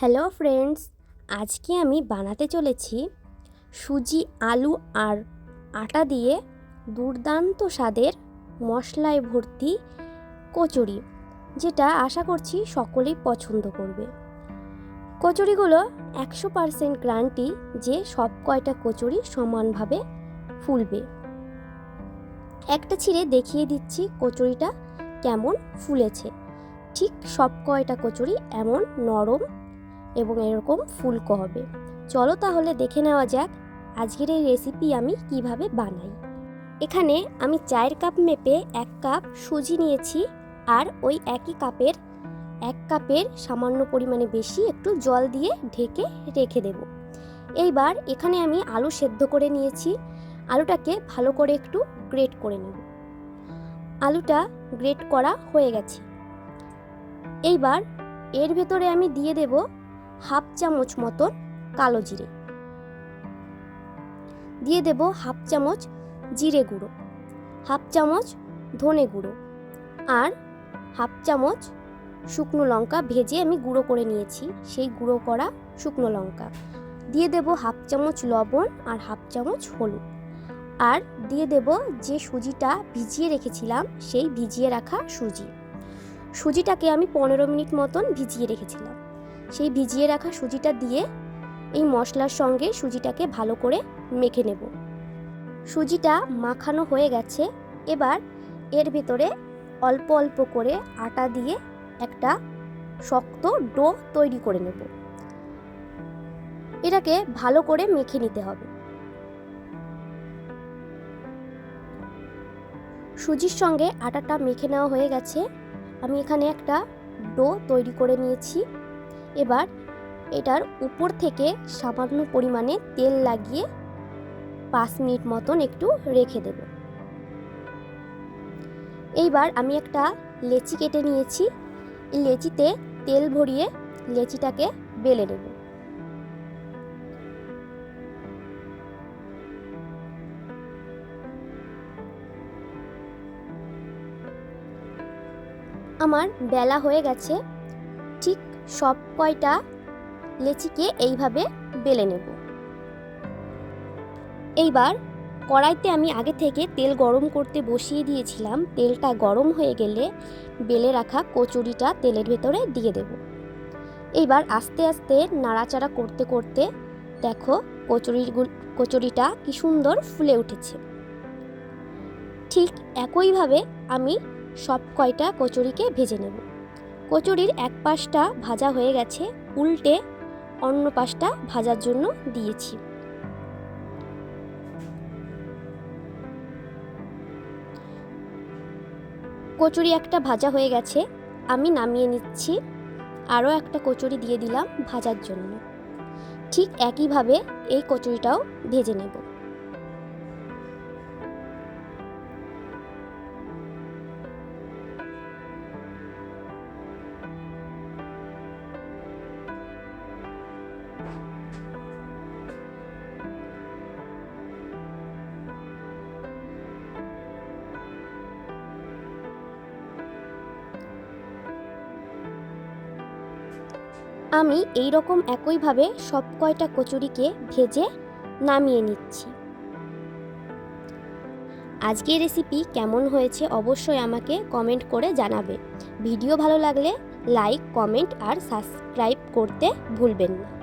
Hello friends, আজকে আমি বানাতে চলেছি সুজি, আলু আর আটা দিয়ে দুর্দান্ত স্বাদের মশলায় ভর্তি কচুরি, যেটা আশা করছি সকলেই পছন্দ করবে। কচুরিগুলো একশো পারসেন্ট গ্রান্টি যে সব কয়টা কচুরি সমানভাবে ফুলবে। একটা ছিঁড়ে দেখিয়ে দিচ্ছি কচুরিটা কেমন ফুলেছে। ঠিক সব কয়টা কচুরি এমন নরম এবং এরকম ফুলকো হবে। চলো তাহলে দেখে নেওয়া যাক আজকের এই রেসিপি আমি কীভাবে বানাই। এখানে আমি চায়ের কাপ মেপে এক কাপ সুজি নিয়েছি আর ওই একই কাপের এক কাপের সামান্য পরিমাণে বেশি একটু জল দিয়ে ঢেকে রেখে দেব। এইবার এখানে আমি আলু সেদ্ধ করে নিয়েছি। আলুটাকে ভালো করে একটু গ্রেট করে নেব। আলুটা গ্রেট করা হয়ে গেছে। এইবার এর ভেতরে আমি দিয়ে দেব হাফ চামচ মতন কালো জিরে। দিয়ে দেব হাফ চামচ জিরে গুঁড়ো, হাফ চামচ ধনে গুঁড়ো আর হাফ চামচ শুকনো লঙ্কা ভেজে আমি গুঁড়ো করে নিয়েছি, সেই গুঁড়ো করা শুকনো লঙ্কা। দিয়ে দেব হাফ চামচ লবণ আর হাফ চামচ হলুদ আর দিয়ে দেব যে সুজিটা ভিজিয়ে রেখেছিলাম, সেই ভিজিয়ে রাখা সুজি। সুজিটাকে আমি পনেরো মিনিট মতন ভিজিয়ে রেখেছিলাম। সেই ভিজিয়ে রাখা সুজিটা দিয়ে এই মশলার সঙ্গে সুজিটাকে ভালো করে মেখে নেব। সুজিটা মাখানো হয়ে গেছে। এবার এর ভিতরে অল্প অল্প করে আটা দিয়ে একটা শক্ত ডো তৈরি করে নেব। এটাকে ভালো করে মেখে নিতে হবে। সুজির সঙ্গে আটাটা মেখে নেওয়া হয়ে গেছে। আমি এখানে একটা ডো তৈরি করে নিয়েছি। এবার এটার উপর থেকে সামান্য পরিমাণে তেল লাগিয়ে পাঁচ মিনিট মতন একটু রেখে দেব। এইবার আমি একটা লেচি কেটে নিয়েছি। লেচিতে তেল ভরিয়ে লেচিটাকে বেলে নেব। আমার বেলা হয়ে গেছে। ঠিক সব কয়টা লেচিকে এইভাবে বেলে নেব। এইবার কড়াইতে আমি আগে থেকে তেল গরম করতে বসিয়ে দিয়েছিলাম। তেলটা গরম হয়ে গেলে বেলে রাখা কচুরিটা তেলের ভেতরে দিয়ে দেব। এইবার আস্তে আস্তে নাড়াচাড়া করতে করতে দেখো কচুরিগুলো কচুরিটা কি সুন্দর ফুলে উঠেছে। ঠিক একইভাবে আমি সব কয়টা কচুরিকে ভেজে নেব। কচুরির এক পাশটা ভাজা হয়ে গেছে, উল্টে অন্য পাশটা ভাজার জন্য দিয়েছি। কচুরি একটা ভাজা হয়ে গেছে, আমি নামিয়ে নিচ্ছি। আরও একটা কচুরি দিয়ে দিলাম ভাজার জন্য। ঠিক একইভাবে এই কচুরিটাও ভেজে নেব। আমি এই রকম একইভাবে সব কয়টা কচুরিকে ভেজে নামিয়ে নিচ্ছি। আজকের রেসিপি কেমন হয়েছে অবশ্যই আমাকে কমেন্ট করে জানাবে। ভিডিও ভালো লাগলে লাইক, কমেন্ট আর সাবস্ক্রাইব করতে ভুলবেন না।